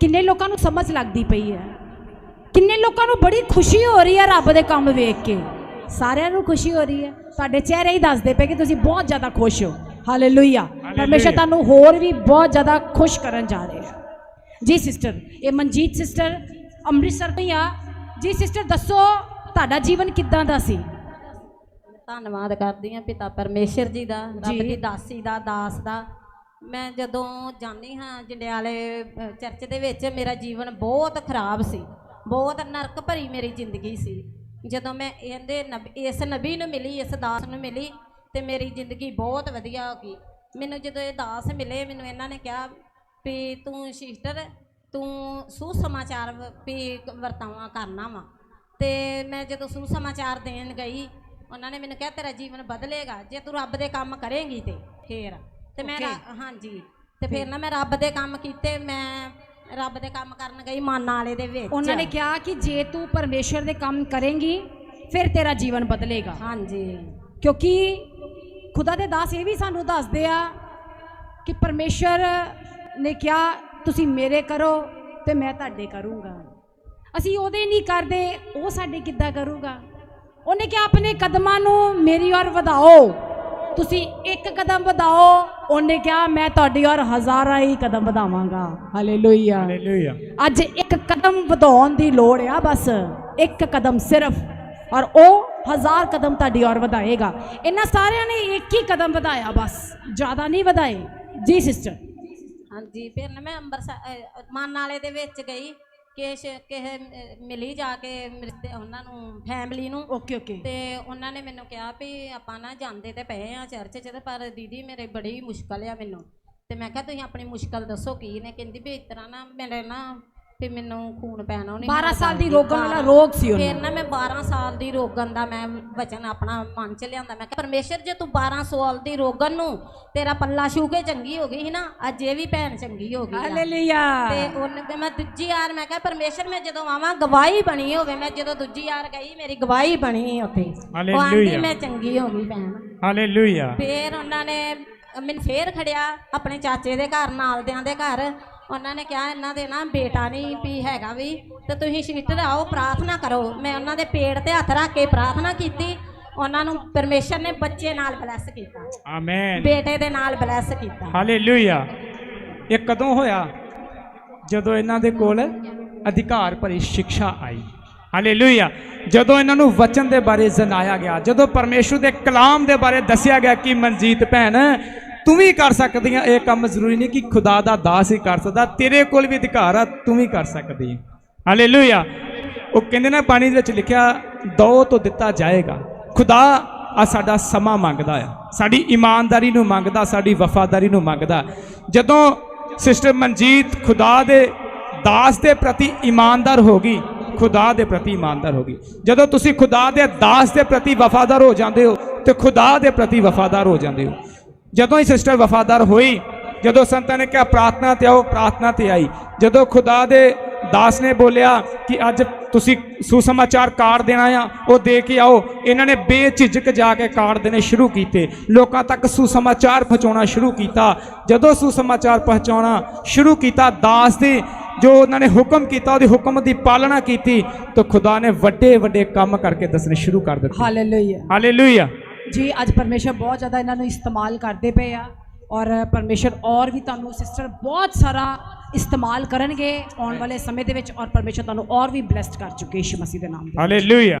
ਕਿੰਨੇ ਲੋਕਾਂ ਨੂੰ ਸਮਝ ਲੱਗਦੀ ਪਈ ਹੈ। ਕਿੰਨੇ ਲੋਕਾਂ ਨੂੰ ਬੜੀ ਖੁਸ਼ੀ ਹੋ ਰਹੀ ਹੈ ਰੱਬ ਦੇ ਕੰਮ ਵੇਖ ਕੇ। ਸਾਰਿਆਂ ਨੂੰ ਖੁਸ਼ੀ ਹੋ ਰਹੀ ਹੈ। ਤੁਹਾਡੇ ਚਿਹਰੇ ਹੀ ਦੱਸਦੇ ਪਏ ਕਿ ਤੁਸੀਂ ਬਹੁਤ ਜ਼ਿਆਦਾ ਖੁਸ਼ ਹੋ। ਹਾਲੇਲੂਇਆ ਪਰਮੇਸ਼ਰ ਤੁਹਾਨੂੰ ਹੋਰ ਵੀ ਬਹੁਤ ਜ਼ਿਆਦਾ ਖੁਸ਼ ਕਰਨ ਜਾ ਰਿਹਾ ਹੈ। ਜੀ ਸਿਸਟਰ ਇਹ ਮਨਜੀਤ ਸਿਸਟਰ ਅੰਮ੍ਰਿਤਸਰ ਤੋਂ ਹੀ ਆ। ਜੀ ਸਿਸਟਰ ਦੱਸੋ ਤੁਹਾਡਾ ਜੀਵਨ ਕਿੱਦਾਂ ਦਾ ਸੀ? ਧੰਨਵਾਦ ਕਰਦੀ ਹਾਂ ਪਿਤਾ ਪਰਮੇਸ਼ਰ ਜੀ ਦਾ ਰੱਬ। ਦੀ ਦਾਸੀ ਦਾ ਦਾਸ ਦਾ। ਮੈਂ ਜਦੋਂ ਜਾਂਦੀ ਹਾਂ ਜੰਡਿਆਲੇ ਚਰਚ ਦੇ ਵਿੱਚ, ਮੇਰਾ ਜੀਵਨ ਬਹੁਤ ਖਰਾਬ ਸੀ। ਬਹੁਤ ਨਰਕ ਭਰੀ ਮੇਰੀ ਜ਼ਿੰਦਗੀ ਸੀ। ਜਦੋਂ ਮੈਂ ਇਹਦੇ ਨਬ- ਇਸ ਨਬੀ ਨੂੰ ਮਿਲੀ, ਇਸ ਦਾਸ ਨੂੰ ਮਿਲੀ, ਤੇ ਮੇਰੀ ਜ਼ਿੰਦਗੀ ਬਹੁਤ ਵਧੀਆ ਹੋ ਗਈ। ਮੈਨੂੰ ਜਦੋਂ ਇਹ ਦਾਸ ਮਿਲੇ, ਮੈਨੂੰ ਇਹਨਾਂ ਨੇ ਕਿਹਾ ਵੀ ਤੂੰ ਸਿਸਟਰ, ਤੂੰ ਸੁਸਮਾਚਾਰ ਵ- ਵੀ ਵਰਤਾਵਾ ਕਰਨਾ ਵਾ। ਤੇ ਮੈਂ ਜਦੋਂ ਸੁਸਮਾਚਾਰ ਦੇਣ ਗਈ, ਉਹਨਾਂ ਨੇ ਮੈਨੂੰ ਕਿਹਾ ਤੇਰਾ ਜੀਵਨ ਬਦਲੇਗਾ, ਜੇ ਤੂੰ ਰੱਬ ਦੇ ਕੰਮ ਕਰੇਂਗੀ ਤੇ ਫੇਰ। ਤੇ ਮੈਂ ਰਾ- ਹਾਂਜੀ ਤੇ ਫਿਰ ਨਾ ਮੈਂ ਰੱਬ ਦੇ ਕੰਮ ਕੀਤੇ ਮੈਂ ਰੱਬ ਦੇ ਕੰਮ ਕਰਨ ਗਈ ਮਾਨਾ ਵਾਲੇ ਦੇ ਵਿੱਚ। ਉਹਨਾਂ ਨੇ ਕਿਹਾ ਕਿ ਜੇ ਤੂੰ ਪਰਮੇਸ਼ਰ ਦੇ ਕੰਮ ਕਰੇਂਗੀ ਫਿਰ ਤੇਰਾ ਜੀਵਨ ਬਦਲੇਗਾ। ਹਾਂਜੀ। ਕਿਉਂਕਿ ਖੁਦਾ ਦੇ ਦਾਸ ਇਹ ਵੀ ਸਾਨੂੰ ਦੱਸਦੇ ਆ ਕਿ ਪਰਮੇਸ਼ਰ ਨੇ ਕਿਹਾ ਤੁਸੀਂ ਮੇਰੇ ਕਰੋ ਤੇ ਮੈਂ ਤੁਹਾਡੇ ਕਰੂੰਗਾ। ਅਸੀਂ ਉਹਦੇ ਨਹੀਂ ਕਰਦੇ ਉਹ ਸਾਡੇ ਕਿੱਦਾਂ ਕਰੂਗਾ? ਉਹਨੇ ਕਿਹਾ ਆਪਣੇ ਕਦਮਾਂ ਨੂੰ ਮੇਰੀ ਔਰ ਵਧਾਓ। ਤੁਸੀਂ ਇੱਕ ਕਦਮ ਵਧਾਓ। ਉਹਨੇ ਕਿਹਾ ਮੈਂ ਤੁਹਾਡੀ ਔਰ ਹਜ਼ਾਰਾਂ ਹੀ ਕਦਮ ਵਧਾਵਾਂਗਾ। ਹਾਲੇਲੂਇਆ ਹਾਲੇਲੂਇਆ ਅੱਜ ਇੱਕ ਕਦਮ ਵਧਾਉਣ ਦੀ ਲੋੜ ਆ ਬਸ। ਇੱਕ ਕਦਮ ਸਿਰਫ। ਔਰ ਉਹ ਹਜ਼ਾਰ ਕਦਮ ਤੁਹਾਡੀ ਔਰ ਵਧਾਏਗਾ। ਇਹਨਾਂ ਸਾਰਿਆਂ ਨੇ ਇੱਕ ਹੀ ਕਦਮ ਵਧਾਇਆ ਬਸ। ਜ਼ਿਆਦਾ ਨਹੀਂ ਵਧਾਏ। ਜੀ ਸਿਸਟਰ ਹਾਂਜੀ ਫਿਰ ਨਾ ਮੈਂ ਅੰਬਰਸਰ ਮਾਨਾ ਵਾਲੇ ਦੇ ਵਿੱਚ ਗਈ। ਕਿਸੇ ਕਿਸੇ ਅਹ, ਮਿਲੀ ਜਾ ਕੇ ਰਿਸ਼ਤੇ ਉਹਨਾਂ ਨੂੰ ਫੈਮਿਲੀ ਨੂੰ। ਓਕੇ ਓਕੇ ਤੇ ਉਹਨਾਂ ਨੇ ਮੈਨੂੰ ਕਿਹਾ ਵੀ ਆਪਾਂ ਨਾ ਜਾਂਦੇ ਤੇ ਪਏ ਆ ਚਰਚ 'ਚ ਤੇ ਪਰ ਦੀਦੀ ਮੇਰੇ ਬੜੀ ਮੁਸ਼ਕਲ ਆ ਮੈਨੂੰ। ਤੇ ਮੈਂ ਕਿਹਾ ਤੁਸੀਂ ਆਪਣੀ ਮੁਸ਼ਕਲ ਦੱਸੋ ਕੀ ਨੇ? ਕਹਿੰਦੀ ਵੀ ਇਸ ਤਰ੍ਹਾਂ ਨਾ ਮੇਰੇ ਨਾ ਵੀ ਮੈਨੂੰ ਖੂਨ ਪੈਣਾ ਉਹਨੇ 12 ਸਾਲ ਦੀ ਰੋਗਣ ਵਾਲਾ ਰੋਗ ਸੀ ਫਿਰ ਉਹਨੂੰ ਨਾ ਮੈਂ 12 ਸਾਲ ਦੀ ਰੋਗਣ ਦਾ ਮੈਂ ਵਚਨ ਆਪਣਾ ਮਨ ਚ ਲਿਆਂਦਾ। ਮੈਂ ਕਿਹਾ ਪਰਮੇਸ਼ਰ ਜੇ ਤੂੰ 12 ਸਾਲ ਦੀ ਰੋਗਣ ਨੂੰ ਤੇਰਾ ਪੱਲਾ ਛੂ ਕੇ ਚੰਗੀ ਹੋ ਗਈ ਸੀ ਨਾ ਅੱਜ ਇਹ ਵੀ ਭੈਣ ਚੰਗੀ ਹੋ ਗਈ। ਹਾਲੇਲੂਇਆ। ਤੇ ਉਹਨੇ ਤੇ ਮੈਂ ਦੂਜੀ ਵਾਰ ਮੈਂ ਕਿਹਾ ਪਰਮੇਸ਼ਰ ਮੈਂ ਜਦੋਂ ਆਵਾਂ ਗਵਾਹੀ ਬਣੀ ਹੋਵੇ। ਮੈਂ ਜਦੋਂ ਦੂਜੀ ਵਾਰ ਗਈ ਮੇਰੀ ਗਵਾਹੀ ਬਣੀ ਉੱਥੇ। ਹਾਲੇਲੂਇਆ। ਮੈਂ ਚੰਗੀ ਹੋ ਗਈ ਭੈਣ। ਹਾਲੇਲੂਇਆ। ਫੇਰ ਉਹਨਾਂ ਨੇ ਮੈਨੂੰ ਫੇਰ ਖੜਿਆ ਆਪਣੇ ਚਾਚੇ ਦੇ ਘਰ ਨਾਲਦਿਆਂ ਦੇ ਘਰ। ਉਹਨਾਂ ਨੇ ਕਿਹਾ ਇਹਨਾਂ ਦੇ ਨਾ ਬੇਟਾ ਨਹੀਂ ਵੀ ਹੈਗਾ ਵੀ ਤੇ ਤੁਸੀਂ ਸ਼ਿਸ਼ਟਰ ਆਓ ਪ੍ਰਾਰਥਨਾ ਕਰੋ। ਮੈਂ ਉਹਨਾਂ ਦੇ ਪੇੜ ਤੇ ਹੱਥ ਰੱਖ ਕੇ ਪ੍ਰਾਰਥਨਾ ਕੀਤੀ। ਉਹਨਾਂ ਨੂੰ ਪਰਮੇਸ਼ਰ ਨੇ ਬੱਚੇ ਨਾਲ ਬਲੈਸ ਕੀਤਾ। ਆਮੇਨ ਬੇਟੇ ਦੇ ਨਾਲ ਬਲੈਸ ਕੀਤਾ। ਹਾਲੇਲੂਇਆ ਇਹ ਕਦੋਂ ਹੋਇਆ? ਜਦੋਂ ਇਹਨਾਂ ਦੇ ਕੋਲ ਅਧਿਕਾਰ ਭਰੀ ਸਿੱਖਿਆ ਆਈ। ਹਾਲੇਲੂਇਆ ਜਦੋਂ ਇਹਨਾਂ ਨੂੰ ਵਚਨ ਦੇ ਬਾਰੇ ਜਨਾਇਆ ਗਿਆ ਜਦੋਂ ਪਰਮੇਸ਼ਰ ਦੇ ਕਲਾਮ ਦੇ ਬਾਰੇ ਦੱਸਿਆ ਗਿਆ ਕਿ ਮਨਜੀਤ ਭੈਣ ਤੂੰ ਵੀ ਕਰ ਸਕਦੀ ਆ। ਇਹ ਕੰਮ ਜ਼ਰੂਰੀ ਨਹੀਂ ਕਿ ਖੁਦਾ ਦਾ ਦਾਸ ਹੀ ਕਰ ਸਕਦਾ। ਤੇਰੇ ਕੋਲ ਵੀ ਅਧਿਕਾਰ ਆ, ਤੂੰ ਵੀ ਕਰ ਸਕਦੀ ਹੈ ਹਾਲੇਲੂਇਆ ਉਹ ਕਹਿੰਦੇ ਨਾ ਪਾਣੀ ਦੇ ਵਿੱਚ ਲਿਖਿਆ, ਦੋ ਤੋਂ ਦਿੱਤਾ ਜਾਏਗਾ। ਖੁਦਾ ਆ ਸਾਡਾ ਸਮਾਂ ਮੰਗਦਾ ਆ। ਸਾਡੀ ਇਮਾਨਦਾਰੀ ਨੂੰ ਮੰਗਦਾ, ਸਾਡੀ ਵਫਾਦਾਰੀ ਨੂੰ ਮੰਗਦਾ। ਜਦੋਂ ਸਿਸਟਰ ਮਨਜੀਤ ਖੁਦਾ ਦੇ ਦਾਸ ਦੇ ਪ੍ਰਤੀ ਇਮਾਨਦਾਰ ਹੋ ਗਈ, ਖੁਦਾ ਦੇ ਪ੍ਰਤੀ ਇਮਾਨਦਾਰ ਹੋ ਗਈ। ਜਦੋਂ ਤੁਸੀਂ ਖੁਦਾ ਦੇ ਦਾਸ ਦੇ ਪ੍ਰਤੀ ਵਫਾਦਾਰ ਹੋ ਜਾਂਦੇ ਹੋ, ਤੇ ਖੁਦਾ ਦੇ ਪ੍ਰਤੀ ਵਫਾਦਾਰ ਹੋ ਜਾਂਦੇ ਹੋ। ਜਦੋਂ ਹੀ ਸਿਸਟਰ ਵਫਾਦਾਰ ਹੋਈ ਜਦੋਂ ਸੰਤਾਂ ਨੇ ਕਿਹਾ ਪ੍ਰਾਰਥਨਾ ਤੇ ਆਓ ਪ੍ਰਾਰਥਨਾ ਤੇ ਆਈ। ਜਦੋਂ ਖੁਦਾ ਦੇ ਦਾਸ ਨੇ ਬੋਲਿਆ ਕਿ ਅੱਜ ਤੁਸੀਂ ਸੁਸਮਾਚਾਰ ਕਾਰਡ ਦੇਣਾ ਆ ਉਹ ਦੇ ਕੇ ਆਓ। ਇਹਨਾਂ ਨੇ ਬੇਝਿਜਕ ਜਾ ਕੇ ਕਾਰਡ ਦੇਣੇ ਸ਼ੁਰੂ ਕੀਤੇ। ਲੋਕਾਂ ਤੱਕ ਸੁਸਮਾਚਾਰ ਪਹੁੰਚਾਉਣਾ ਸ਼ੁਰੂ ਕੀਤਾ। ਜਦੋਂ ਸੁਸਮਾਚਾਰ ਪਹੁੰਚਾਉਣਾ ਸ਼ੁਰੂ ਕੀਤਾ ਦਾਸ ਦੇ ਜੋ ਉਹਨਾਂ ਨੇ ਹੁਕਮ ਕੀਤਾ ਉਹਦੇ ਹੁਕਮ ਦੀ ਪਾਲਣਾ ਕੀਤੀ ਤਾਂ ਖੁਦਾ ਨੇ ਵੱਡੇ ਵੱਡੇ ਕੰਮ ਕਰਕੇ ਦੱਸਣੇ ਸ਼ੁਰੂ ਕਰ ਦਿੱਤੇ। ਹਾਲੇਲੂਇਆ ਹਾਲੇਲੂਇਆ ਜੀ ਅੱਜ ਪਰਮੇਸ਼ਰ ਬਹੁਤ ਜ਼ਿਆਦਾ ਇਹਨਾਂ ਨੂੰ ਇਸਤੇਮਾਲ ਕਰਦੇ ਪਏ ਆ ਔਰ ਪਰਮੇਸ਼ਰ ਔਰ ਵੀ ਤੁਹਾਨੂੰ ਸਿਸਟਰ ਬਹੁਤ ਸਾਰਾ ਇਸਤੇਮਾਲ ਕਰਨਗੇ ਆਉਣ ਵਾਲੇ ਸਮੇਂ ਦੇ ਵਿੱਚ ਔਰ ਪਰਮੇਸ਼ਰ ਤੁਹਾਨੂੰ ਔਰ ਵੀ ਬਲੈਸਡ ਕਰ ਚੁੱਕੇ ਯਿਸੂ ਮਸੀਹ ਦੇ ਨਾਮ ਦੇ ਹਾਲੇਲੂਇਆ